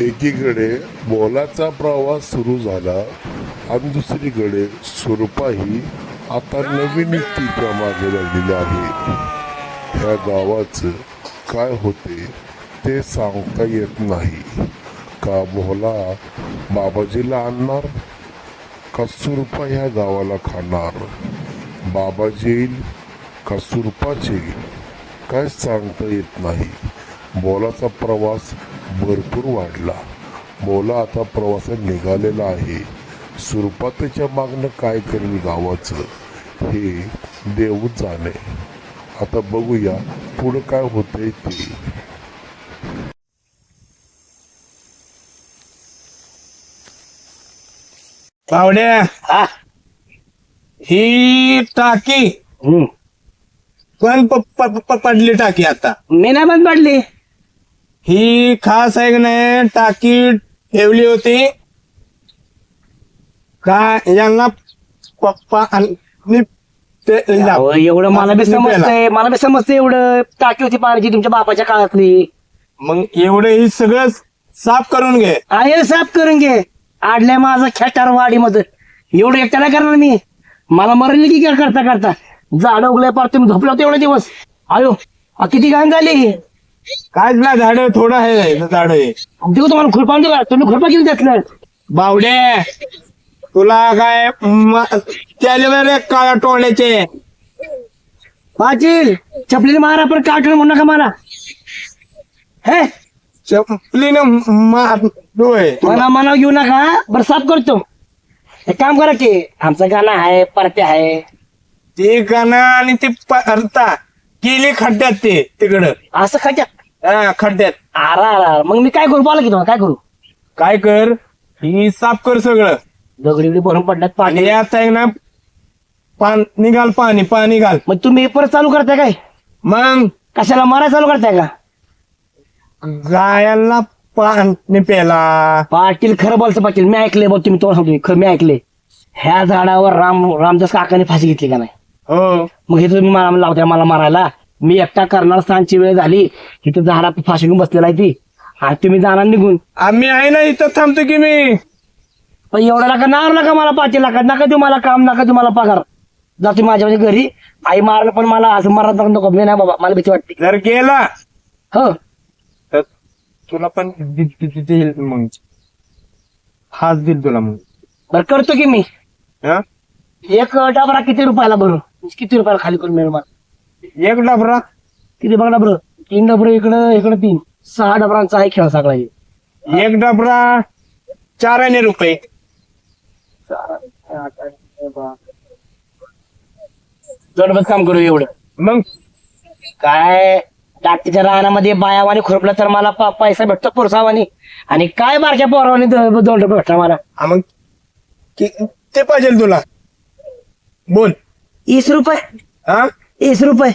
एकीकडे मोलाचा प्रवास सुरू झाला आणि दुसरीकडे सुरपाही आता नवीन युक्तीच्या मागे लागलेली आहे. ह्या गावाचं काय होते ते सांगता येत नाही. का मोहला बाबाजीला आणणार? का सुरपा ह्या गावाला खाणार? बाबाजी येईल? का सुरपाचे? येईल काय सांगता येत नाही. मोलाचा प्रवास भरपूर वाढला. मोला आता प्रवासात निघालेला आहे. सुरपा त्याच्या मागणं काय करेल गावाचं? हे देवच जाणे. आता बघूया पुढं काय होतंय ते. पावड्या हा. ही टाकी हम्म. पण प- प- प- पडली टाकी आता? मी नाही बंद पडली. ही खास आहे की नाही टाकी ठेवली होती. का यांना पप्पा आणि ते- अहो, एवढं मला बी. समजतंय मला बी समजतंय एवढं टाकी होती पाण्याची तुमच्या बापाच्या काळातली. मग एवढं ही सगळं साफ करून घे. आहे साफ करून घे. आडल्या माझा खेटार वाडी मध्ये एवढं एकट्या नाही करणार मी. मला मरेल की काय करता करता? झाड उगले पार तुम्ही झोपला होते एवढे दिवस? आयो आ, किती घाण झाली काय ना झाड थोडं आहे झाड आहे. देऊ तुम्हाला खुरपा देऊ तुम्ही खुरपा किती त्यातलं बावडे तुला काय म- त्याले बरे काळ्या टोळ्याचे पाटील चपलीने मारा पण काटून म्हणू नका मला. हे चपलीनं मारतोय मना घेऊ नका बरं साफ करतो. एक काम करा की आमचं गाणं आहे परत्या आहे. ते गाणं आणि ते परता गेली खड्ड्यात ते तिकडं. असं खात्यात हा, खड्ड्यात. आरा आरा मग मी काय करू? बोला की तुम्हाला काय करू? काय कर? ही साफ कर सगळं. दगडी बिगडी भरून पडल्यात पाणी आणि यात आहे ना पाणी घाल पाणी पाणी घाल. मग तुम्ही परत चालू करताय काय? मग? कशाला मारायला चालू करताय का? गायाला पाणी प्याला पाटील खरं बोलचं पाटील. मी ऐकले बघ तुम्ही तुम्हाला सांगतो खरं मी ऐकले ह्या झाडावर राम रामदास काकाने फाशी घेतली का नाही? हो. मग हे तुम्ही मला लावताय मला मारायला. मी एकटा करणार सांची वेळ झाली. तिथं झाडात फाशी घेऊन बसलेला आहे ती. आणि तुम्ही जाणार निघून. आम्ही आहे ना इथं थांबतो की मी? पण एवढा नका नार नका मला पाटील नका नका देऊ मला काम नका देऊ मला पगार. जातो माझ्या म्हणजे घरी. आई मारलं पण मला असं मारत नको नको. मी नाही बाबा मला भीती वाटते. जर गेला हो. तर तुला पण दि- दि- दि- देईल मग. हाच देईल तुला मग. बरं करतो की मी. हा? एक डबरा किती रुपयाला भरू? किती रुपयाला खाली करून मिळेल मला? एक डबरा? किती बघ डबर. तीन डबर इकडं इकडं तीन. सहा डबरांचा आहे खेळ सगळा हे. एक डबरा चार आणे रुपये. दोन काम करू एवढं. मग? काय? टाकीच्या रानामध्ये बायावानी खुरपलं तर मला पा- पैसा भेटतो पुरसावानी. आणि काय बारक्या पोरावानी दोन रुपये भेटणार मला? हा मग? कि- ते पाहिजे तुला. बोल. वीस रुपये. हा? वीस रुपये.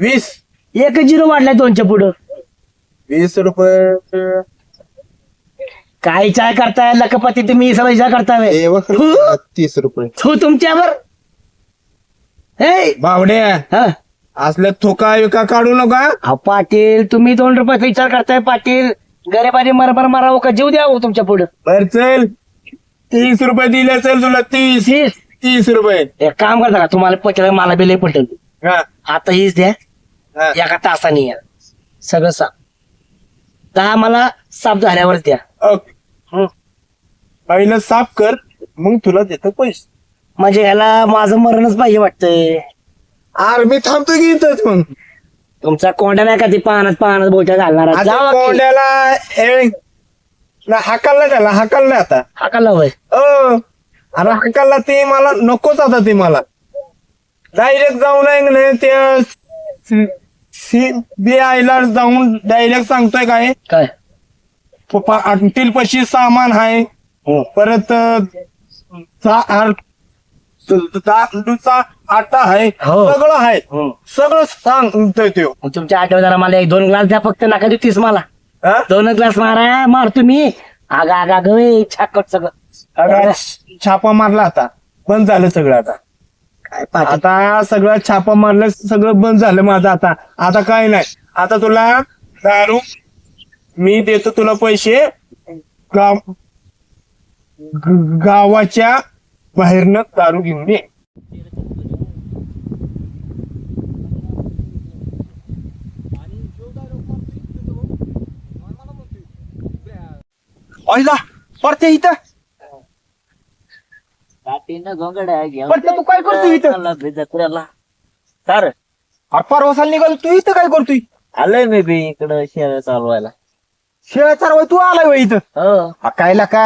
वीस? एक झिरो वाढलाय दोनच्या पुढं. वीस रुपये. काय चाय करताय लखपती तुम्ही सगळं विचार करताय. तीस रुपये. तू तुमच्यावर. हे. बावड्या हा. असल्या थोका विका काढू नका. अहो, पाटील तुम्ही दोन रुपयाचा विचार करताय पाटील. गरीबारी मरमर मारावं का? जीव द्यावं तुमच्या पुढं. बर चल. तीस रुपये दिले चल तुला तीस. तीस. तीस रुपये. एक काम करता का? तुम्हाला पटलं मला बिल पटेल. हा. आता हीच द्या. हा. एका तासाने या. सगळं साफ दहा मला साफ झाल्यावर द्या. ओके. हं. पहिलं साफ कर मग तुला देतो पैसे. म्हणजे ह्याला माझं मरणच पाहिजे वाटतंय. अरे मी थांबतो की इथंच मग तुमचा कोंडा नाही का? ती पाहण्यात पाहण्यात बोलच्या घालणार. आता जावा की. कोंड्याला ए, ना हाकलला त्याला हाकलला आता? हाकाला होय. ओ अरे हाकलला ते मला नकोच आता ते मला. डायरेक्ट जाऊन नाही त्या बी आयला जाऊन डायरेक्ट सांगतोय काय? काय? आणतील पशी सामान आहे हो. परत आटा आहे हो. सगळं आहे हो. सगळं सांगतोय तो तुमच्या आठवड्याला मला एक दोन ग्लास द्या फक्त नका देऊ तीस मला? दोन ग्लास मारा मारतो मी. आगा आगा गवे छाकट सगळं. छापा मारला आता. बंद झालं सगळं आता. काय पाटील आता सगळं छापा मारलं सगळं बंद झालं माझं आता. आता काय नाही. आता तुला दारू मी देतो तुला पैसे. गाव ग- गावाच्या बाहेरनं दारू घेऊन ये. परते इथं. काठीनं घोंगड्या घेऊन पण ते काय करतोय इथं? चालला बे जत्रेला सर. अरे परवासाला निघाल तू इथं काय करतोय? आलोय मी बी इकडं शेळ चालवायला. शेळ्या चारवाय तू आलाय वय इथं? हो. कायला का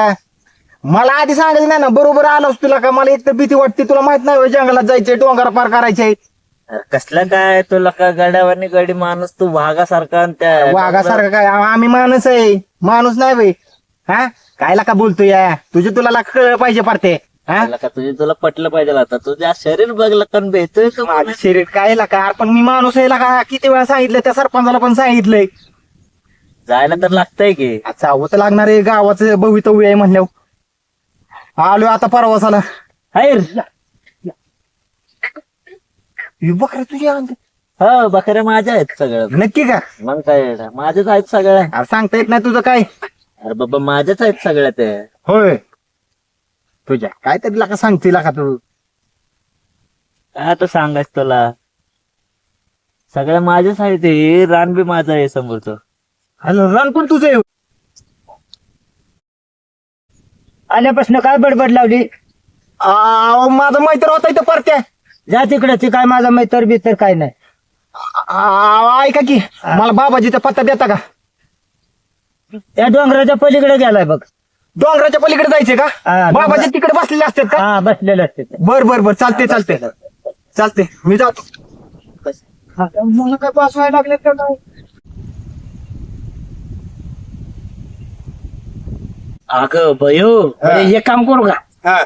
मला आधी सांगायचं नाही ना बरोबर आलोस तुला का? मला एक तर भीती वाटते तुला माहीत नाही होय जंगलात जायचंय डोंगर पार करायचंय. अरे कसलं काय तुला का गड्यावानी गडी माणूस तू वाघासारखा आणि त्या वाघासारखं काय? आ- आम्ही माणूस आहे. माणूस नाही वय हा? कायला का बोलतोय या? तुझे तुला ला कळलं पाहिजे पारते हा? तुझे तुला पटलं पाहिजे आता. तुझ्या शरीर बघलं पण भेटतोय का माझं शरीर कायला का? पण मी माणूस आहे का? किती वेळा सांगितलं त्या सरपंचाला पण सांगितलंय. जायला तर लागतंय की. चावत लागणार आहे. गावाचं भवितव्य आहे म्हणल्यावर. आलो आता परवासाला. हाय बकरा तुझ्या हो बकऱ्या माझ्या आहेत सगळं. नक्की का? मग काय माझ्याच आहेत सगळ्या. अरे सांगता येत नाही तुझं काय. अरे बाबा माझ्याच आहेत सगळ्या ते होय. तुझ्या काय तरी लाका सांगतील का तू. काय आता सांगायच तुला. सगळ्या माझ्याच आहेत ते रान बी माझं आहे समोरचं. हॅलो रन पण तुझं आहे. आल्यापासून काय बडबड लावली? आ, माझा मैत्र होता इथं परत्या. जा तिकडे ते काय माझा मैतर बितर काय नाही. आ, ऐका की मला बाबाजीचा पत्ता देता का? त्या डोंगराच्या पलीकडे गेलाय बघ. डोंगराच्या पलीकडे जायचे का? हा, बाबाजी डोंगरा- तिकडे बसलेले असतात का? हा बसलेले असते ते. बर बर बर चालते चालते चालते मी जातो. मला काय बसवायला लागले का काय? अगं बयो हा. हे काम करू का? हा.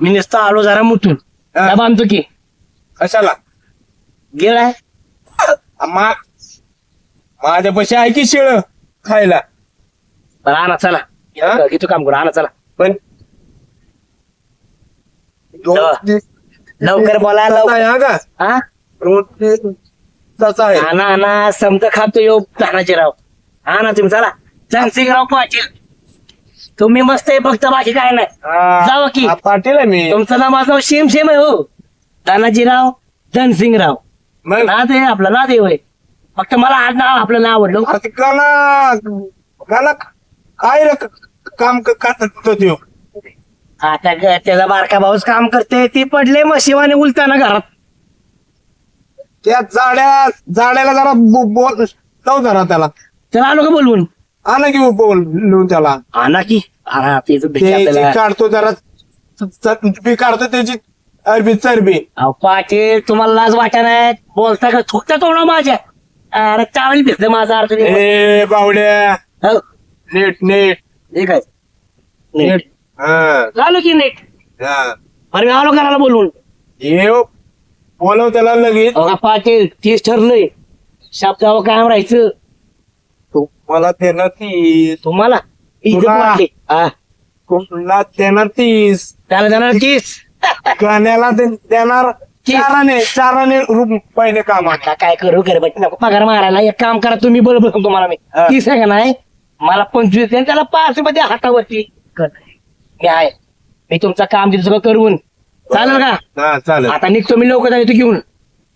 मी नुसतं आलो जरा मुठून हा. बांधतो की. कशाला? गेलाय मा माझ्या पैसे आहे की शिळ खायला? बरं आणा चला. हा? काम करू आणा चला. पण दोन हा. लवकर बोला लवकर आहे हा का? हा? दोन दिवसाचा आहे आणा खातो यो धानाचे राव आणा तुम्ही चला. राव पाटील. तुम्ही मस्त आहे फक्त बाकी काय नाही. हा. जावा की. हा, पाटील आहे मी. तुमचं नाव माझं सेम सेम आहे हो. तानाजीराव धनसिंगराव. मग? नाद आहे आपलं नाद आहे होय. फक्त मला आज नाव आपलं नाव आवडलं गाणं गाणं काय रे? काम क- करतात तो. त्यो आता ग- त्याचा बारका भाऊच काम करते ती पडले मग शिवाने उलताना घरात. त्या जाड्या जाड्याला जरा बो- बोल जाऊ जरा त्याला. त्याला आलो का बोलवून? आणा की बोल लिहून त्याला. आणा की. आणा ते इथं भेटते ते जे आपल्याला. काढतो जरा मी काढतो त्याची अरबी चरबी. अहो, पाटील तुम्हाला लाज वाटा नाही. बोलता का? थुकता तोंडा माझ्या. अरे चावल भेटलं माझा अर्थ. ए बावड्या. हो, नीट नीट. ठीक आहे. नीट. हा. झालो की नीट? हा. अरे मी आलो घराला बोलवून ये बोलव त्याला लगेच. अहो, पाटील तीच ठरलंय. कायम राहायचं मला देणार तीस. तुम्हाला? इज्जत तुला. हा, कोणाला देणार तीस. त्याला देणार तीस? गाण्याला दे- देणार चाराने चाराने रुपये कामाने आता काय करू बघ नको. पगार मारायला एक काम करा तुम्ही बरोबर सांगतो तुम्हाला मी. हा. तीस आहे का नाही? मला पंचवीस आहे, त्याला पाच रुपये द्या हातावरती. कर. मी आहे. मी तुमचं काम दिलं सगळं करून. चालेल का? हा चालेल. आता निघतो मी लवकर जातो घेऊन.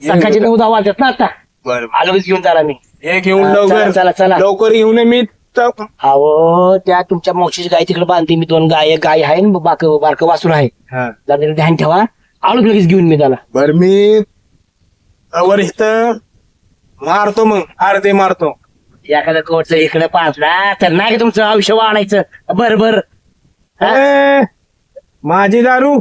सकाळचे नऊ दहा वाजतात ना आता. बरं आलो घेऊन चला मी. हे घेऊन हा, लवकर. चला, चला. लवकर येऊन मी त- अहो त्या तुमच्या मावशीची गाय तिकडे बांधते. मी दोन गाय गाय आहे बाक बारकं वासून आहे. हा. जरा त्याला ध्यान ठेवा. आलो लगेच घेऊन मी त्याला. बरं मी वर इथं. मारतो मग. अर्धे मारतो. एखाद्या कोटचं इकडे पाहतला तर नाही का तुमचं आयुष्य वाढायचं? बर बर. माझी दारू.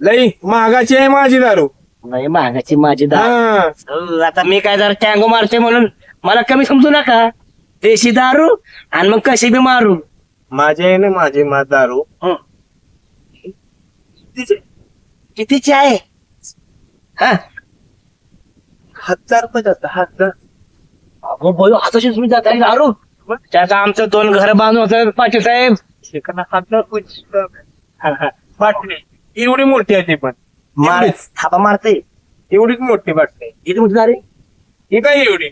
लई महागाची आहे माझी दारू. नाही मागाची माझी दार. हा. आता मी काय जरा टँगो मारते म्हणून मला कमी समजू नका. देशी दारू आणि मग कशी बी मारू. माझी आहे ना माझी मा दारू. हं. कितीची? आहे? हा? हजार रुपये जात हजार अगो बोल हाताशी तुम्ही जाताय दारू त्याचं आमचं दोन घर बांधून होतं पाटील साहेब. हा, हा. बाटली. एवढी मोठी आहे ती पण. मार एवढीच. थापा मारते. एवढीच मोठी वाटते किती मोठी झाली ही काय एवढी?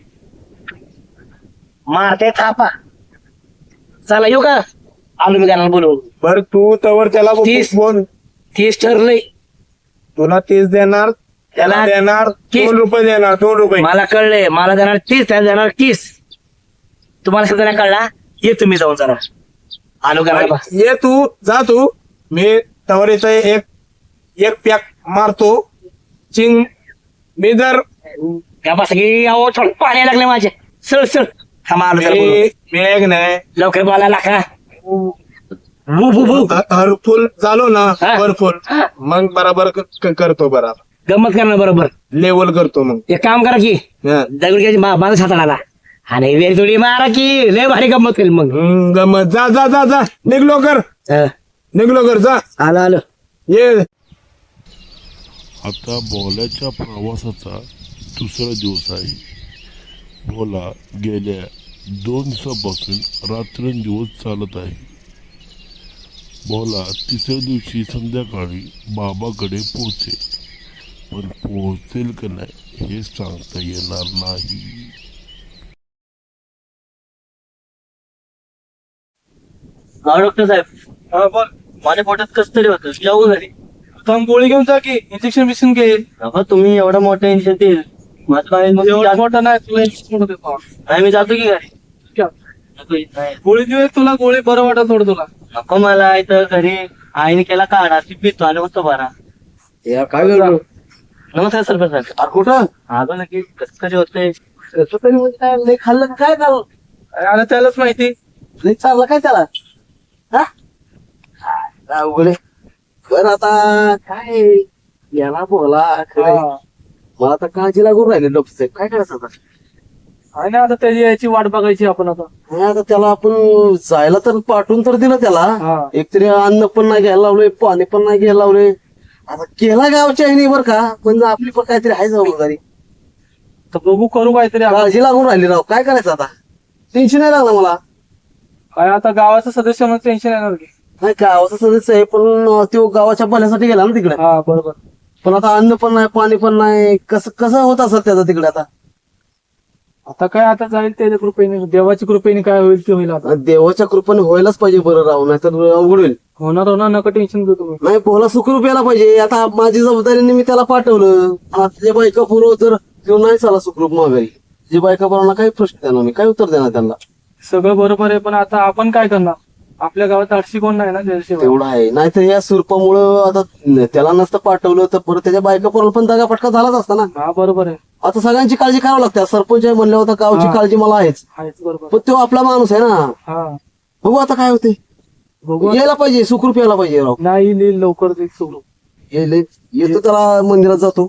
मारते थापा. चला येऊ का? आलो मी गाण्याला बोलवून. बर तू तवर त्याला तीस. बोल. तीस ठरलंय. तुला तीस देणार त्याला देणार तीस. दोन रुपये देणार दोन रुपये. मला कळलंय मला देणार तीस त्याला देणार तीस. तुम्हाला किती देणार कळला? ये तुम्ही जाऊन जरा. आलो गाण्याला ये तू जा तू. मी तवर इथं एक एक पॅक मारतो. चिंग मी जर का बस की अहो थोडं पाणी लागले माझे. सळ सळ थांबा आलो जरा. मी मी एक नाही. लवकर बोलायला का भू भू भू हरफुल झालो ना हा. हरफुल. मग बराबर क- क- करतो बराबर. गंमत करणं बरोबर. लेवल करतो मग. एक काम करा की हा. दगड घ्यायची मा- हाताला आणि वेळ थोडी मारा की लय भारी गंमत केली मग. हम्म, गमत. जा जा जा जा. निघलो कर हं. निघलो कर जा. आलो आलो. ये. आता भोल्याच्या प्रवासाचा दुसरा दिवस आहे. भोला गेल्या दोन दिवसापासून रात्रंदिवस चालत आहे. भोला तिसऱ्या दिवशी संध्याकाळी बाबाकडे पोहोचेल. पण पोहोचेल का नाही हे सांगता येणार नाही. हा डॉक्टर साहेब. माझ्या पोटात कस तरी होतं. जाऊ घरी थांब गोळी घेऊन जा की इंजेक्शन बिक्शन घे. बाबा तुम्ही एवढा मोठा इंजेक्शन माझं काय मग जात- मोठा नाही तुला नाही मी जातो की घरी. नको येत नाही. गोळी तुला गोळी बरं वाटत थोडं तुला. नको मला इथं घरी आईने केला काढा ती पितो आणि मग तो बरा काय झालं नमस्कार सरपंच साहेब कुठं? आलो नक्की कस तरी होते कसं तरी म्हणजे काय लय खाल्लं का काय झालं? अरे त्यालाच माहिती. लय चाललं काय त्याला? हा? अवघड आहे. बरं आता. काय? याला बोला खरं आहे. मला आता काळजी लागून राहिली डॉक्टर साहेब काय करायचं आता? आणि आता त्याची याची वाट बघायची आपण आता. नाही आता त्याला आपण जायला तर पाठवून तर दिलं त्याला. हा. एकतरी अन्न पण नाही घ्यायला लावलंय पाणी पण नाही घ्यायला लावलंय. आता केला गावच्या आहे बर का पण आपली पण काहीतरी आहे जबाबदारी. तर बघू करू काहीतरी आपण. काळजी लागून राहिली राव. काय करायचं आता? टेन्शन नाही लागलं मला. काय आता गावाचा सदस्य म्हणून टेन्शन येणार की? नाही गावाचा सदस्य आहे पण तो गावाच्या भल्यासाठी गेला ना तिकडे. हा बरोबर. पण आता अन्न पण नाही पाणी पण नाही. कसं कसं होत असेल त्याचं तिकडे आता? आता काय आता जाईल त्याच्या कृपेने देवाची कृपेने काय होईल ते होईल आता. देवाच्या कृपेने व्हायलाच पाहिजे बरं राव नाही तर अवघड होईल. होणार होणार नका टेन्शन घेऊ तुम्ही. नाही पोहला सुखरूप यायला पाहिजे. आता माझी जबाबदारीने मी त्याला पाठवलं. तुझ्या बायका पुरव तर तो नाही चाला सुखरूप माघारी तुझ्या बायका पुराला काय प्रश्न देणार मी काय उत्तर देणार त्यांना. सगळं बरोबर आहे पण आता आपण काय करणार? आपल्या गावात आठशी कोण नाही ना त्याशिवाय तेवढं आहे. नाहीतर या सुरपामुळं आता त्याला नसतं पाठवलं तर परत त्याच्या बायका पुराला पण जागा पटका झालाच असता ना. हा बरोबर आहे. आता सगळ्यांची काळजी करावं लागते. सरपंच आहे म्हणल्यावर आता गावची हा. काळजी मला आहेच. आहेच बरोबर. पण तो आपला माणूस आहे ना. हा. बघू आता काय होते. बघू यायला पाहिजे सुखरूप यायला पाहिजे राव. नाही येईल लवकर ते सुरू येईल. येतो त्याला मंदिरात जातो.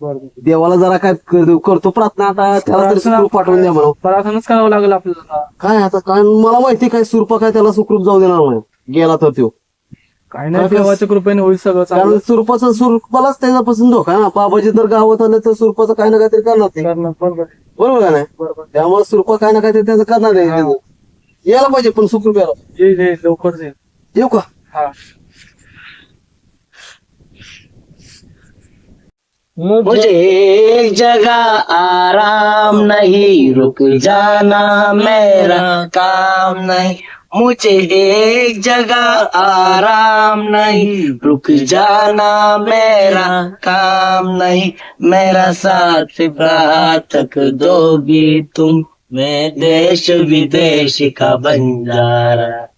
देवाला जरा काय कर- करतो प्रार्थना आता त्याला तरी सुखरूप पाठवून द्या म्हणा. प्रार्थनाच करावं लागेल आपल्याला काय आता काय मला माहिती काय सुरपा काय त्याला सुखरूप जाऊ देणार नाही. गेला तर तो काय नाही देवाच्या कृपेने होईल सगळं कारण चांगलं सुरपाचा सुरपालाच त्याच्यापासून धोका आहे ना. बाबाजी जर गावात आले तर सुरपाचं काही ना काहीतरी करणार ते. करणार बरोबर आहे. बरोबर का नाही? बरोबर त्यामुळे सुरपा काही ना काहीतरी त्याचं करणार आहे त्याचं. यायला पाहिजे पण सुखरूप यायला. येईल येईल लवकर येईल येऊ का? हा. मुझे एक जगह आराम नहीं रुक जाना मेरा काम नहीं। मुझे एक जगह आराम नहीं रुक जाना मेरा काम नहीं। मेरा साथ रात तक दोगी तुम मैं देश विदेश का बंजारा।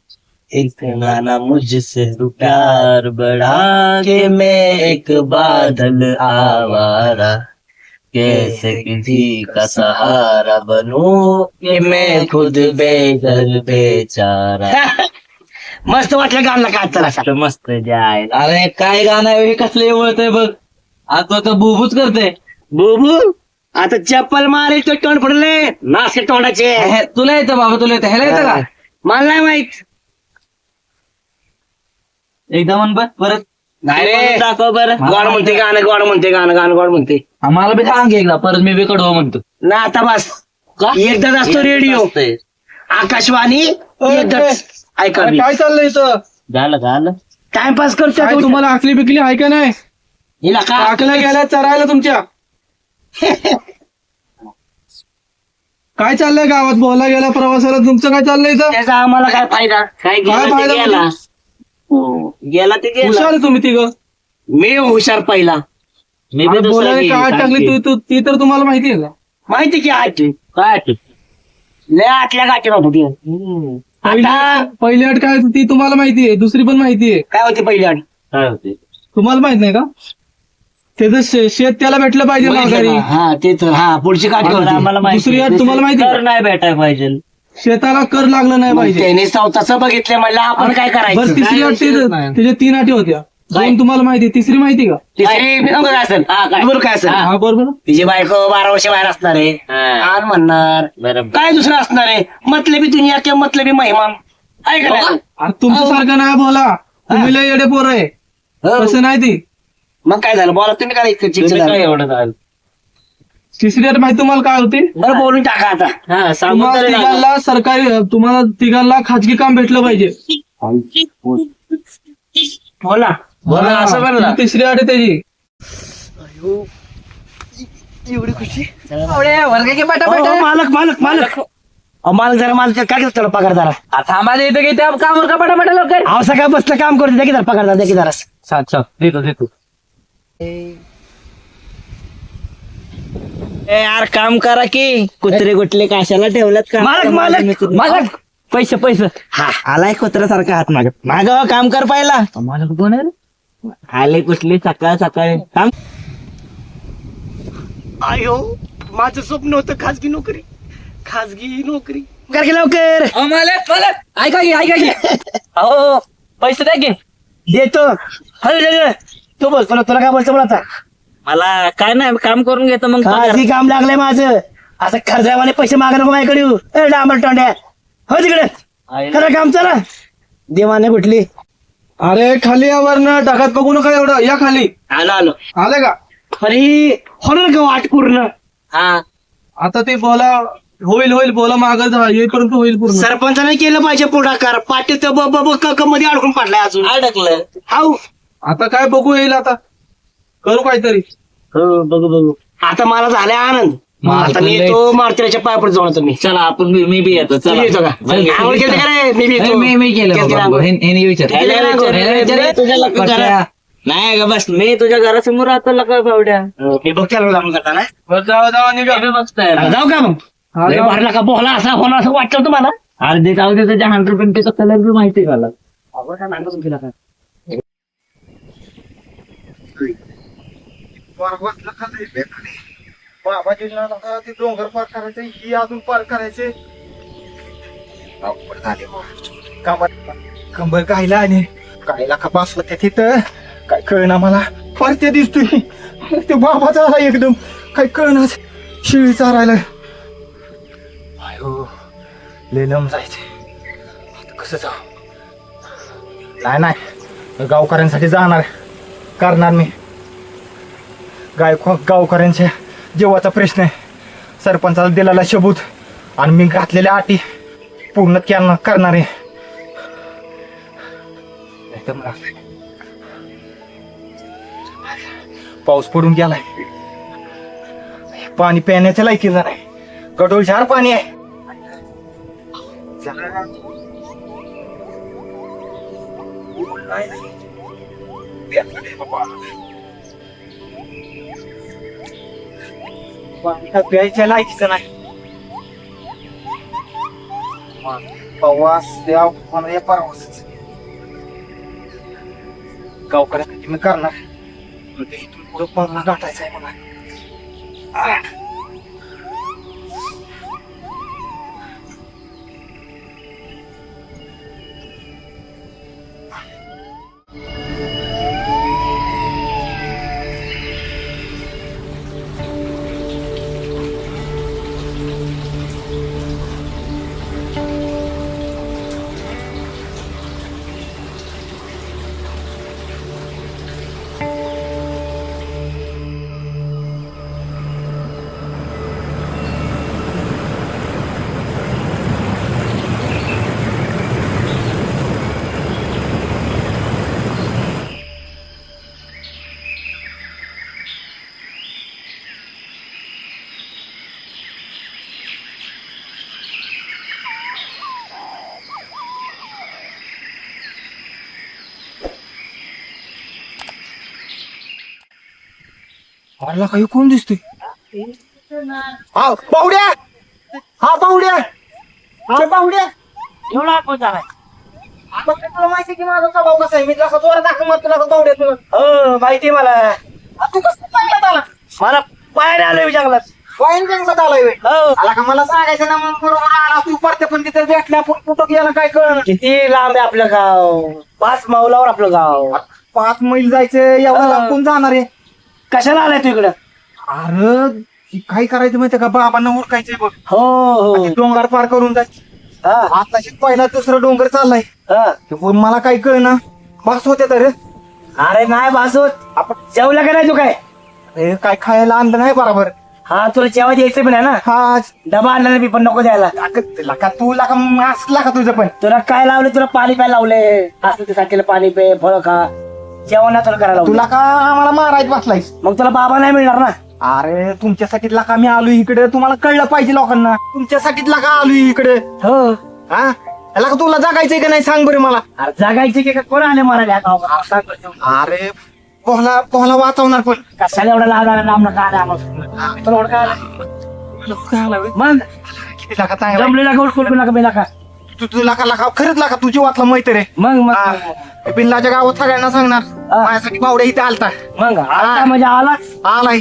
इतना ना मुझसे प्यार बढ़ा के मैं एक बादल आवारा। कैसे किसी का सहारा बनूं कि मैं खुद बेदर बेचारा। मस्त वाटलं गाणं का तर मस्त जाय. अरे काय गाणं आहे? हे कसलं बघ. आता तर बुबूच करते बुबू? आता चप्पल मारेल तो तोंड पडले. नासके तोंडाचे. तुला येतं बाबा तुला येतं. ह्याला येतं का? मला नाही माहीत. एकदा म्हण बर परत. नाही रे. दाखव बरं. गोड म्हणते गाणं गोड म्हणते गाणं गाणं गोड म्हणते. आम्हाला बी सांग एकदा परत मी बी कडवं म्हणतो. ना आता बस. एकदाच असतो रेडिओ. आकाशवाणी एकदाच. ऐका अरे काय चाललंय इथं? झालं झालं. टाइमपास काय करतो तुम्हाला आखली बिकली आहे का नाही? हिला का? टाकल्या गेल्या चरायला तुमच्या. काय चाललंय गावात? बोला गेला प्रवासाला. तुमचं काय चाललंय इथं? त्याचा आम्हाला काय फायदा? काय फायदा हो. गेला ते गेला. हुशार आहे तुम्ही तिघ. मी हुशार पहिला. मी बी दुसरा बोलायला काय टाकली. तू तू- ती तर तुम्हाला माहिती आहे का? माहिती की आठ. काय आठवत? लय आतल्या गाठी होती ती. पहिली आता पहिली अट काय होती ती तुम्हाला माहिती आहे दुसरी पण माहिती आहे. काय होती पहिली आठ? काय होते? तुम्हाला माहीत नाही का? त्याचं शे- शेत त्याला भेटलं पाहिजे माघारी. हा ते तर हा पुढची गाठी तर होती. आम्हाला माहिती दुसरी अट तुम्हाला माहिती तर? नाही भेटायला पाहिजे. शेताला कर लागलं नाही मग पाहिजे. त्याने स्वतःच बघितलं म्हणलं आपण काय बरं करायचं? तिसरी अट ते- त्याच्या तीन अटी होत्या. दोन तुम्हाला माहिती आहे. तिसरी माहिती का? तिसरी काय असेल? हा, काय? बरोबर काय असेल? हा बरोबर तिची बायको बारा वर्ष बाहेर असणार आहे. हा. आण म्हणणार. बरोबर. काय दुसरं असणार आहे? मतलबी दुनिया किंवा मतलबी महिमान ऐका ना. अरे तुमचं सारखं नाही बोला. तुम्ही लय येडे पोर आहे. हो. तसं नाही ती. मग काय झालं? बोला तुम्ही काय तुम्ही काय? एवढं झालं? तिसरी अट माहिती तुम्हाला काय होती? बरं बोलून टाका आता. हा सांगून तुम्हाला तरी. तिघांना सरकारी तुम्हाला तिघांना खाजगी काम भेटलं पाहिजे. बोला. बोला असं ती तिसरी अट आहे त्याची. हो, मालक मालक मालक. अहो, मालक जरा मालक काय घेतो त्याला? पगार जरा. थांबा इथं की त्या कामावर का पटापटा लवकर? अहो सकाळ बसलं काम करतो. जरा पगार जरा सात सात देतो देतो ए, यार काम करा की. कुत्रे कुठले कशाला ठेवल्यात का मालक मालक. मालक पैसे पैसे. हा आलाय कुत्र्यासारखा हात माग. माग काम कर पाहिला. मालक कोण आहे रे? आले कुठले सकाळ सकाळी? काम अयो माझं स्वप्न होतं खाजगी नोकरी. खाजगी नोकरी. कर की लवकर. अहो, मालक मालक. ऐका की ऐका की. अहो पैसे द्या की. देतो. दे. तू बोल तुला तुला काय बोलतो बोल आता? मला काय नाही काम करून घेतो मग पगार. काम लागलंय माझं. असं कर्जावाने पैसे मागा नको माझ्याकडे येऊ. ए, डांबर टोंड्या. हो तिकडे. करा काम चला. देवाने कुठली अरे खाली यावर ना ढगात बघू नका एवढं. या खाली. आलो आलो. आले का? अरे. होणार का वाट पूर्ण? हा. आता ते बोला होईल होईल. बोला माग येईपर्यंत होईल पूर्ण. सरपंचाने केलं पाहिजे पुढाकार. पाठी तर ब- ब- ब- क- क- मध्ये अडकून पडलाय अजून. अडकलं. हाऊ. आता काय बघू येईल आता. करू काहीतरी. हो बघू बघू. आता मला झालाय आनंद. आता आपण मी येतो मारुतीच्या पायावर जाऊन तुम्ही. चला आपण बी- मी बी येतो चला. येतो का? मग- आवड केलं का रे? मी बी येतो. मी मी केलं केलं बाबा. आवड. हे- हेने विचार. ह्याला विचार, मी तुझ्या लग्न करा. नाही ग बस मी तुझ्या घरासमोर राहतो लका बावड्या. मी बघते लागून करता ना बरं, जाऊ जाऊ निघा. बघताय. जाऊ का मग? हा, लय. भरला का बोला असा होणार असं वाटतं तुम्हाला? अर्धे जाऊ दे तुझ्या हंड्रेड पेंटीचा कलर बी माहिती आहे मला. बाबा नका ते डोंगर पार करायचे ही अजून पार करायचे? अवघड झाले हो. कंबर कंबर गायला आणि गायला का बसलं त्या तिथं? काय कळना मला. फार ते दिसतोय. ते बाबाचा आला एकदम. काय कळणार शिळी चारायला. आयो लेलम लम जायचे. कसं जाऊ? नाही नाही. गावकऱ्यांसाठी जाणार. करणार मी. गायको गावकऱ्यांच्या जीवाचा प्रश्न आहे. सरपंचाला दिलेला शबूत आणि मी घातलेल्या अटी पूर्ण त्यांना करणार आहे. एकदम पाऊस पडून गेलाय. पाणी पिण्याच्या लायकीचं नाही गडोल झार पाणी आहे. नाही, नाही. प्यायच्या लायकीचं नाही प्रवास मला या प्रवास गावकऱ्यासाठी मी करणार पण ते इथून पुढं गाठायचं आहे मला अरे काही कोण दिसतोय? हा बावड्या हा बावड्या हा बावड्या एवढा आपण झालाय. तुला माहिती की माझा स्वभाव कसा आहे? मी जसा जोरात दाखव मारतो तसा बावड्या तुला. हो माहिती मला. आ, तू कसं पाहिलं त्याला? मला पायऱ्या आलोय जंगलात. वाईन जंगलात आलाय व्हय. हो. आला का मला सांगायचं ना मग बरोबर आला तू परत पण तिथे भेटला आपण कुठं गेला काय कळलं किती लांब आहे आपलं गाव. पाच माऊलावर आपलं गाव. पाच मैल जायचं एवढा हा. लांब कोण जाणार आहे? कशाला आलाय तू इकडं? अरे काय करायचं माहितीये का? बाबांना ओळखायचंय बघ. हो हो. डोंगर पार करून जायचं हा. आता पहिला दुसरा डोंगर चाललाय. हा. ते मला काही कळना. बस होते तर अरे नाही बासोत आपण जेवला का नाही तू काय? हे काय खायला आणलं नाही बरोबर. हा तुला जेव्हा द्यायचं पण आहे ना? हा. डबा आणला नाही मी पण नको द्यायला. लका तू लका असला का तुझं पण? तुला काय लावले? तुला पाणी प्यायला लावले असं ते टाकेलं पाणी पे फळ खा. जेवण तुला करायला तुला का आम्हाला मारायचं बसलायस? मग तुला बाबा नाही मिळणार ना. अरे तुमच्यासाठी लका मी आलो इकडे. तुम्हाला कळलं पाहिजे लोकांना. तुमच्यासाठी लका आलो इकडे. हो. हा? लका तुला जगायचंय का नाही? सांग बरं मला. अरे जगायचे की का? कोण आले मारायला? सांग बरं तेवढं. अरे पोहला पोहला वाचवणार पण. कशाला एवढा लाग आला? लांब नका आला आम्हाला. तुला काय आलं? मग? किती चांगला जमलेला गोड कुलकू नका बिना का तू तू लाका लाका खरंच लाका तुझी वाचला मैत्र आहे. मग मग. हा. ते बिल्लाच्या गावात सगळ्यांना सांगणार. हा. माझ्यासाठी बावड्या इथे आलता. मग आता म्हणजे आला आलाय.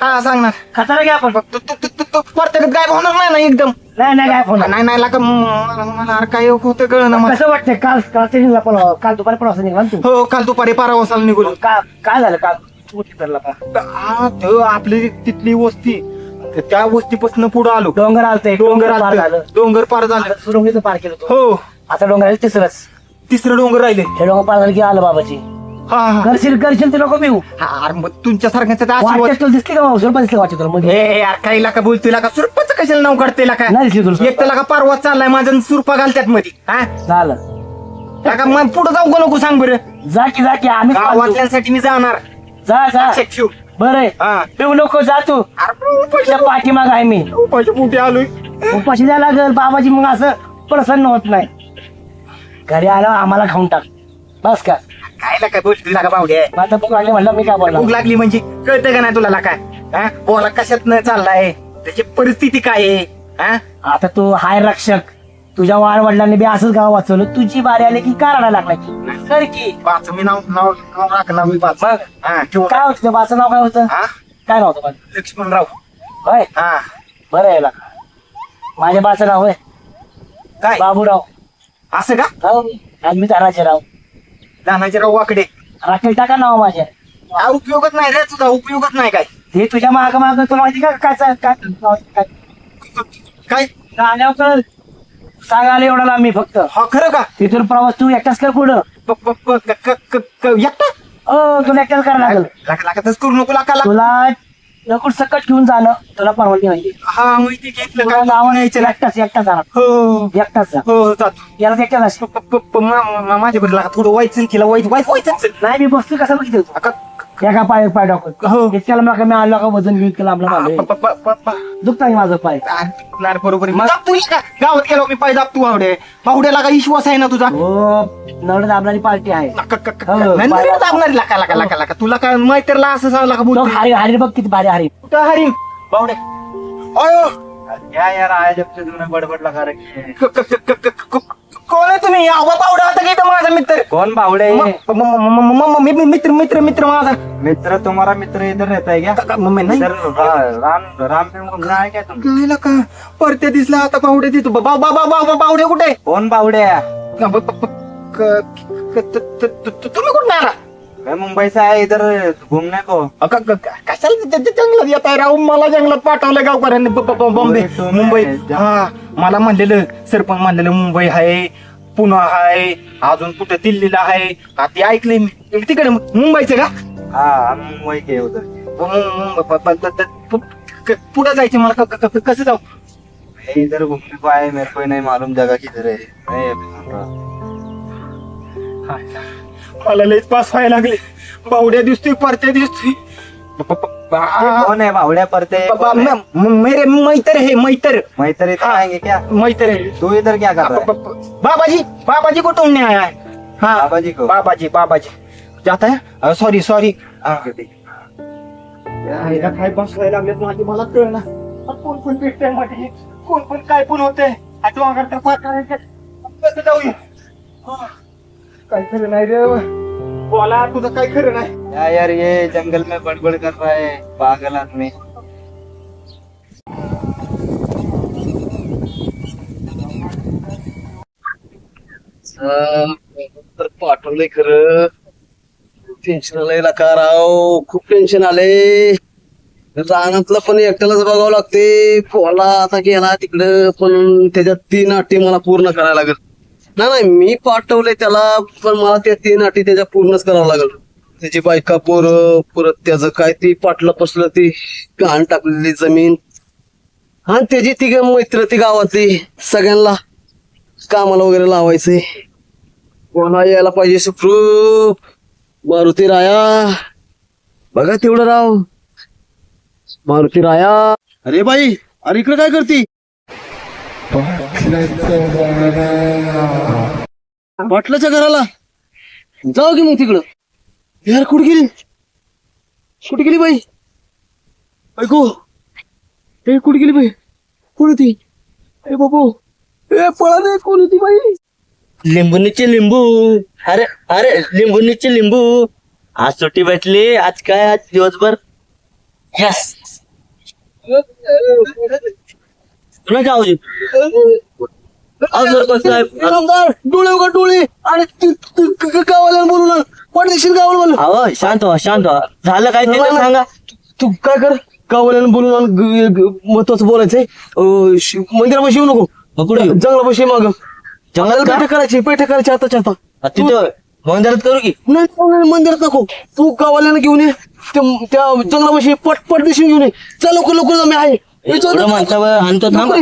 हा सांगणार. खतरा घ्या आपण. तू तू तू तू- तू प्रत्येकात गायब होणार नाही ना एकदम? नाही नाही काय फोन नाही नाही लाका मला मला अरे काय होतं कळलं मला. कसं वाटतंय काल काल स्टेशनला पण काल दुपारी पण असं निघाला ना तू? हो काल दुपारी बारा वाजता निघून का काय झालं काल? तू का? हा तो आपली तिथली वस्ती. तर त्या वस्तीपासून पुढे आलो. डोंगर आलते डोंगर पार आलतं. झालं डोंगर पार झालं. आता सुरंगीचं पार केलं तू. हो. आता डोंगर आले तिसरंच. तिसरं डोंगर राहिले. हे डोंगर पार झालं की आलं बाबाची हा हा. करशील करशील ते नको पिऊ हा, अरे मग तुमच्या सारख्याचा आशीर्वाद वाटत तुला दिसली का मावशी? दिसली वाटत तुला? मध्ये हे यार काही लाका बोलतोय लाका सुरपच कशाला नाव काढते लाका नाही दिसली तुला एक तर लाका पारवा चाललाय माझं सुरपा घालत्यात मध्ये हा? झालं. लाका मग पुढे जाऊ का नको सांग बरं? जा की जा की आम्ही गावातल्यांसाठी मी जाणार. जा जा. लक्षात ठेव. बरं. हा. पिऊ नको जा तू. तुझ्या पाठीमाग आहे मी. पैसे पुढे आलोय? उपाशी द्यायला लागल बाबाजी मग असं प्रसन्न होत नाही. घरी आलं आम्हाला खाऊन टाक. बस का? काय लाका बोलतोय लाका बावडे मग आता भूक लागली म्हणलं मी काय बोलला भूक लागली म्हणजे? कळतं का नाही तुला हा? बोला कशात न चाललाय? त्याची परिस्थिती काय आहे? हा? आता तू हाय रक्षक. तुझ्या वार वडिलांनी बी असंच गाव वाचवलं तुझी बारी आली की का रडा लागला कर की पाच मी नाव नाव नाव राखणार मी पाच मग हा ठेव काय होतं बाचं नाव काय होतं हा काय नाव होतं बाचं? लक्ष्मणराव होय हा बरं आहे लाका. माझ्या बाचं नाव होय काय बाबूराव असं का हो आज मी तानाजीराव लहानाचे राव वाकडे राखेल टाका नाव माझ्या हा उपयोगच नाही रे तुझा उपयोगच नाही काय हे तुझ्या माग माग तुला माहिती का काय काय काय काय कर सांगायला एवढा लांब मी फक्त. हा खरं का? तिथून प्रवास तू एकटाच कर पुढं. प- प- प- क- क- क- क- एकटा? अ तुला एकटाच करायला लागल. करू नको लाका लाका तुला नकुट सकट घेऊन जाणं. तुला परवानगी नाही हा माहिती घेतलं तुला का नाव नाही. एकटाच एकटाच जाणार. हो. एकटाच जा. हो जातो. याला एकटाच असतो माझ्याकडे लाका थोडं व्हायचं तिला वाईट वाईट व्हायचं नाही मी बसतो कसं बघितलं तू? एका पाय पाय टाकून. हो. इतक्याला मला मी आलो का वजन घेऊन केलं आपलं प- मागे. प- प- प- प- दुखता माझं पाय. नाही बरोबर आहे. मग तू का गावात गेलो मी पाय दाबतो बावडे बावड्याला का विश्वास आहे ना तुझा? हो नळ दाबणारी पार्टी आहे. क- हो, दाबणारी लाका लाका लाका लाका. तुला काय मैत्रीला असं सांगला का तो बोलतो हरी हरी बघ किती भारी हरी. कुठं हरिम बावडे अयो. या यार क- क- क- क- क- क- कोण आहे तुम्ही? अहो बावडा होता की इथं माझा मित्र. कौन बावड़े म- म- म- म- म- मी- मी- मित्र मित्र मित्र माझा. मित्र तुम्हारा मित्र इधर रहता है क्या? क- क- म- नाही. इधर रा- राम राम फिल्म घूमना है क्या तुम काय का? परते दिसला आता बावडे तिथं. बा बा बा बा बा- बावडे कुठे? कौन बावड़े क- ब- ब- क- क- त- त- त- त- तुम्ही कुठे आला? मैं मुंबई से आया इधर घूमने को अ, क- क- क- कशाला ते- ते जंगलात येत आहे राहून मला जंगलात पाठवलं गावकऱ्यांनी ब- ब- ब- बॉम्बे. मुंबई. नाही. हा मला म्हणलेलं सरपंच म्हणलेलं मुंबई आहे पुणे आहे अजून कुठं दिल्लीला आहे. का ते ऐकलंय मी. तिकडे मुंबईचं का? हाँ हम मुंबई के उधर. ब- मु- क- पुढं जायचं मला. क- क- क- कसं जाऊ? मैं इधर घूमने को मेरे को नहीं मालूम जगह किधर है मैं अभी घूम रहा हूँ। मला लयच पास व्हायला लागले. बावड्या दिसतोय परत्या दिसतोय. कौन है बावड़े परते ब- ब- म- म- मेरे मैतर हे मैतर. मैं इधर हाँ। आएँगे क्या? मैतर है. तू इधर क्या कर रहा है? ब- ब- बाबाजी बाबाजी को ढूँढने आया है. हाँ बाबा जी को? बाबाजी बाबाजी. जाता है? Sorry sorry. आईला काय बसवायला लागलेत माझी मला कळ ना कोण पण भेटतंय मध्ये कोण पण काय पण होतंय. आठवा करता पार करायचं. कसं जाऊया? हा. काय खरं नाही रे बोला तुझं काय खरं नाही? यार ये जंगल में बड़बड़ कर रहा है पागल आदमी. तर पाठवलंय खरं. टेन्शन आलंय नका राव. खूप टेन्शन आले रानातलं पण एकट्यालाच बघावं लागते पोला आता गेला तिकडं पण त्याच्यात तीन अटी मला पूर्ण करायला लागेल नाही नाही मी पाठवलंय त्याला पण मला त्या तीन अटी त्याच्या पूर्णच करावं लागेल. त्याची बायका पोरं परत त्याचं काय ती पाटलं पसलं ती घाण टाकलेली जमीन. हा त्याची ती मैत्र ती गावातली सगळ्यांना कामाला वगैरे लावायचंय. कोणा यायला पाहिजे सुखरूप. मारुती राया. बघा तेवढं राव. मारुती राया. अरे बाई अरे इकडे काय करती? पाटलाच्या घराला. जाऊ की मग तिकडं. यार कुठे गेली? कुठे गेली बाई? ऐकू. ए कुठे गेली बाई? कोण होती ए बाबू. ए पळा रे कोण होती बाई? लिंबुनीचे लिंबू. अरे अरे लिंबुनीचे लिंबू. आज सुट्टी भेटली आज काय? आज दिवसभर. यस साहेब आमदार डोळे उघड डोळे. आणि क- क- गावाला बोलू ना गावाला बोलू अहो शांत व्हा शांत व्हा. झालं काय ते तर नाही, नाही. सांगा. तू काय कर? गावाला बोलून महत्वाचं बोलायचंय. मंदिरापाशी येऊ नको. येऊ? जंगलापाशी माग. जंगलात का? पेठ करायची पेठ करायची आता. आता तिथं मंदिरात करू की? नाही नाही, मंदिरात नको. तू गावाल्यानं घेऊन ये. त्या- त्या जंगलापाशी पट पट दिसून घेऊन ये. चल लवकर लवकर जा, मी आहे. माणसावर आणतो थांब.